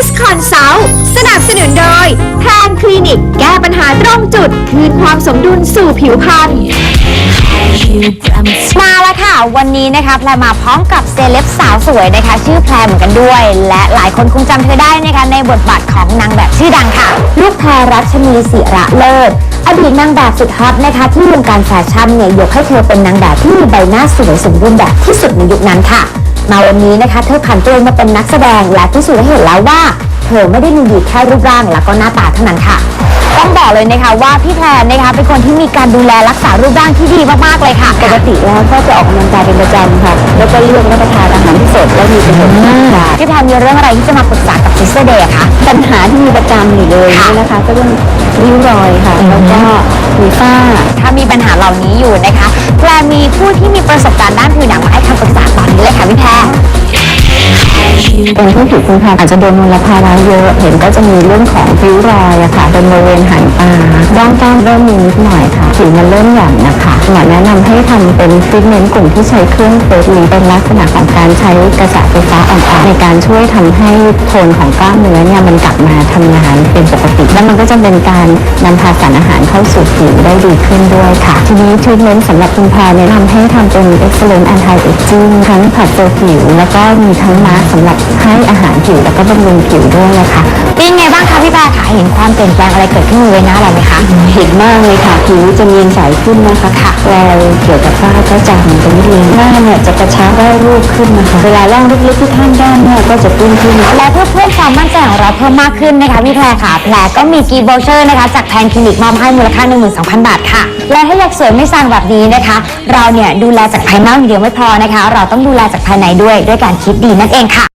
Business Consult สนับสนุนโดยแพนคลินิก แก้ปัญหาตรงจุด คืนความสมดุลสู่ผิวพรรณ มาแล้วค่ะ วันนี้นะคะแพรมาพร้อมกับเซเลบสาวสวยนะคะ ชื่อแพรเหมือนกันด้วย และหลายคนคงจำเธอได้นะคะในบทบาทของนางแบบชื่อดังค่ะ ลูกแพรรัชนีศิระเลิศอดีตนางแบบสุดฮอตนะคะที่วงการแฟชั่นเนี่ยยกให้เธอเป็นนางแบบที่มีใบหน้าสวยสมบูรณ์แบบที่สุดในยุคนั้นค่ะ มาวันนี้นะคะ เธอผ่านตัวเองมาเป็นนักแสดง และพิสูจน์ให้เห็นแล้วว่า เธอไม่ได้มีดีแค่รูปร่างแล้วก็หน้าตาเท่านั้นค่ะ ต้องบอกเลยนะคะว่าพี่แพรนะคะเป็นคนที่มีการดูแลรักษารูปร่างที่ดีมากๆเลยค่ะ ปกติแล้วก็จะออกกำลังกายเป็นประจำค่ะ แล้วก็เลือกรับประทานอาหารที่สดและมีประโยชน์มากค่ะพี่แพรมีเรื่องอะไรที่จะมาปรึกษากับซิสเตอร์เดย์คะปัญหาที่มีประจำอยู่เลยค่ะเนี่ยนะคะ ก็เรื่องริ้วรอยค่ะ แล้วก็มีฝ้า ถ้ามีปัญหาเหล่านี้อยู่นะคะแพรมีผู้ที่มีประสบการณ์ด้านผิวหนังมาให้คำปรึกษาตอ นี้เลยค่ะพี่แพรเป็นผู้ผิวคุณค่ะอาจจะโดนมลภาวะเยอะ เห็นก็จะมีเรื่องของริ้วรอยอะค่ะเป็นบริเวณหางตาด้านกล้ามเริ่มมีนิดหน่อยค่ะผิวมันเริ่มหย่อนนะคะ หมอแนะนำให้ทำเป็นทรีทเมนต์กลุ่มที่ใช้เครื่องเฟสลีเป็นลักษณะของการใช้กระแสไฟฟ้าอ่อนๆในการช่วยทำให้โทนของกล้ามเนื้อเนี่ยมันกลับมาทำงานเป็นปกติ แล้วมันก็จะเป็นการนำพาสารอาหารเข้าสู่ผิวได้ดีขึ้นด้วยค่ะ ทีนี้ทรีทเมนต์สำหรับคุณแพรแนะนำให้ทำเป็น excellent anti aging ทั้งผัดเซลล์ผิว แล้วก็มีทั้งมาสสำหรับให้อาหารผิว แล้วก็บำรุงผิวด้วยนะคะเป็นยังไงางคะพี่แพรคะเห็นความเปลี่ยนแปลงอะไรเกิดขึ้นบนใบหน้าเราไหมคะ เห็นมากเลยค่ะผิวจะเนียนใสขึ้นนะคะค่ะรอยเกี่ยวกับฝ้าก็จางไปนิดนึงหน้าเนี่ยจะกระชับได้รูปขึ้นนะคะ เวลาล่องลึกๆที่ข้างด้านเนี่ยก็จะปุ้นขึ้นและเพื่อเพิ่มความมั่นใจของเราเพิ่มมากขึ้นนะคะพี่แพรค่ะแพรก็มีกีโบเชอร์นะคะ จากแพนคลินิกมอบให้มูลค่า 12,000 บาทค่ะ และถ้าอยากสวยไม่สร้างแบบนี้นะคะ เราเนี่ยดูแลจากภายนอกอย่างเดียวไม่พอนะคะ เราต้องดูแลจากภายในด้วยด้วยการคิดดีนั่นเองค่ะ